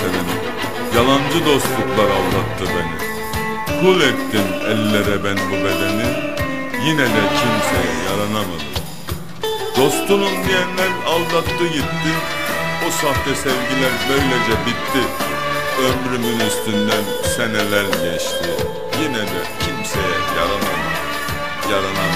Seveni Yalancı dostluklar aldattı beni. Kul ettim ellere ben bu bedeni. Yine de kimseye yaranamadım. Dostunum diyenler aldattı gitti. O sahte sevgiler böylece bitti. Ömrümün üstünden seneler geçti. Yine de kimseye Yaranamadım. Yaranamadım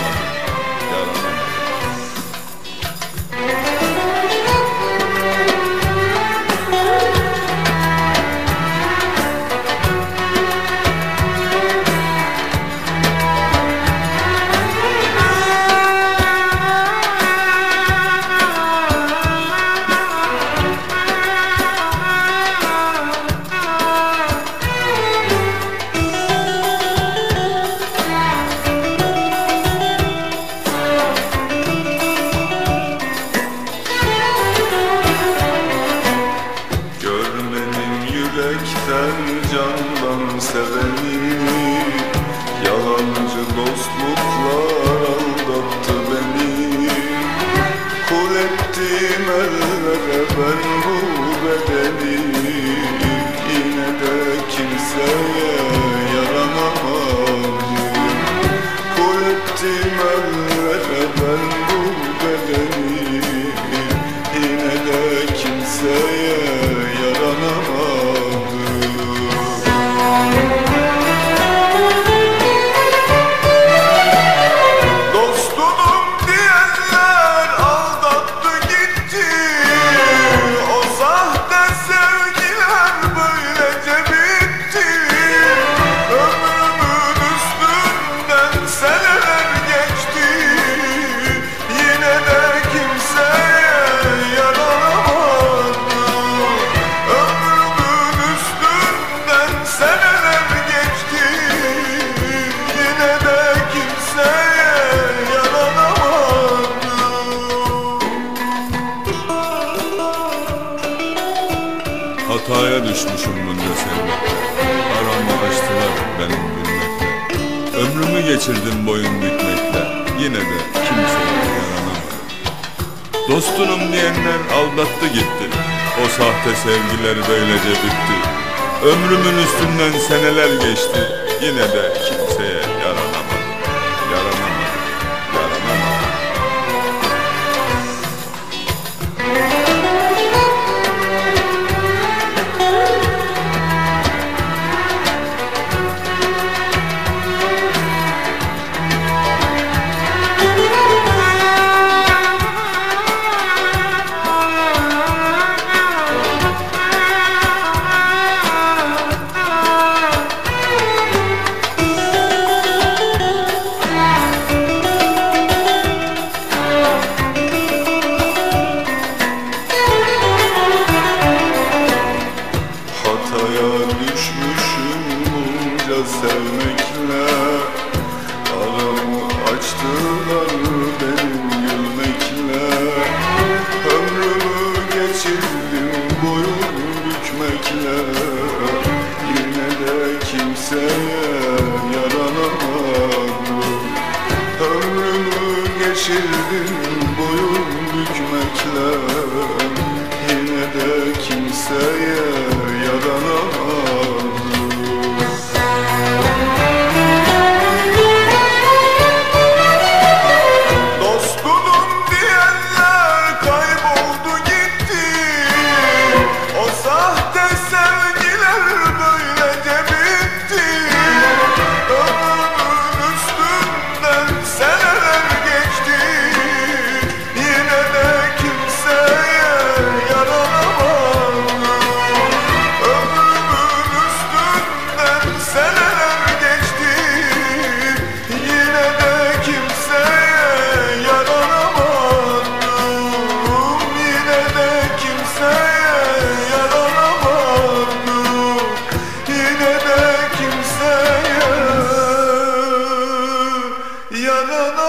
seven. Hataya düşmüşüm bunca sevmekle. Aramı açtılar benim bilmekle Ömrümü geçirdim boyun bükmekle. Yine de kimseye yaranamadım. Dostunum diyenler aldattı gitti. O sahte sevgiler böylece bitti. Ömrümün üstünden seneler geçti. Yine de kimseye bükmekle Yine de kimseye yaranamadım Ömrümü geçirdim boyun bükmekle Yine de kimseye yaranamadım no, no.